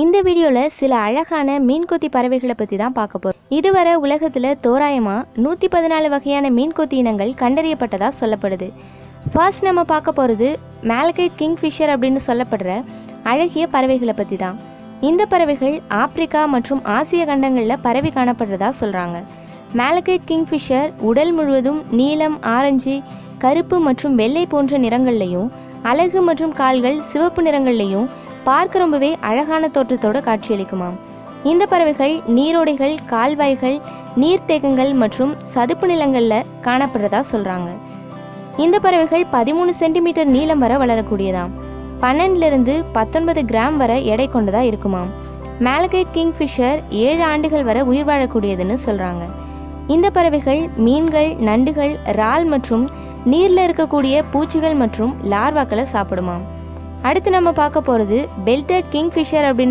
இந்த வீடியோவில் சில அழகான மீன்கொத்தி பறவைகளை பற்றி தான் பார்க்க போகிறோம் இதுவரை உலகத்தில் தோராயமாக நூற்றி பதினாலு வகையான மீன்கொத்தி இனங்கள் கண்டறியப்பட்டதாக சொல்லப்படுது. ஃபர்ஸ்ட் நம்ம பார்க்க போகிறது மேலகைட் கிங்ஃபிஷர் அப்படின்னு சொல்லப்படுற அழகிய பறவைகளை பற்றி தான். இந்த பறவைகள் ஆப்பிரிக்கா மற்றும் ஆசிய கண்டங்களில் பரவி காணப்படுறதா சொல்கிறாங்க மேலகைட் கிங்ஃபிஷர் உடல் முழுவதும் நீலம் ஆரஞ்சு கருப்பு மற்றும் வெள்ளை போன்ற நிறங்கள்லையும் அலகு மற்றும் கால்கள் சிவப்பு நிறங்கள்லையும் பார்க்க ரொம்பவே அழகான தோற்றத்தோட காட்சியளிக்குமாம். இந்த பறவைகள் நீரோடைகள் கால்வாய்கள் நீர்த்தேக்கங்கள் மற்றும் சதுப்பு நிலங்களில் காணப்படுறதா சொல்கிறாங்க இந்த பறவைகள் பதிமூணு சென்டிமீட்டர் நீளம் வர வளரக்கூடியதாம். பன்னெண்டுலேருந்து பத்தொன்பது கிராம் வரை எடை கொண்டதா இருக்குமாம். மேலகைட் கிங்ஃபிஷர் ஏழு ஆண்டுகள் வரை உயிர் வாழக்கூடியதுன்னு சொல்கிறாங்க இந்த பறவைகள் மீன்கள் நண்டுகள் இறால் மற்றும் நீரில் இருக்கக்கூடிய பூச்சிகள் மற்றும் லார்வாக்களை சாப்பிடுமாம். அடுத்து நம்ம பார்க்க போகிறது பெல்டட் கிங்ஃபிஷர் அப்படின்னு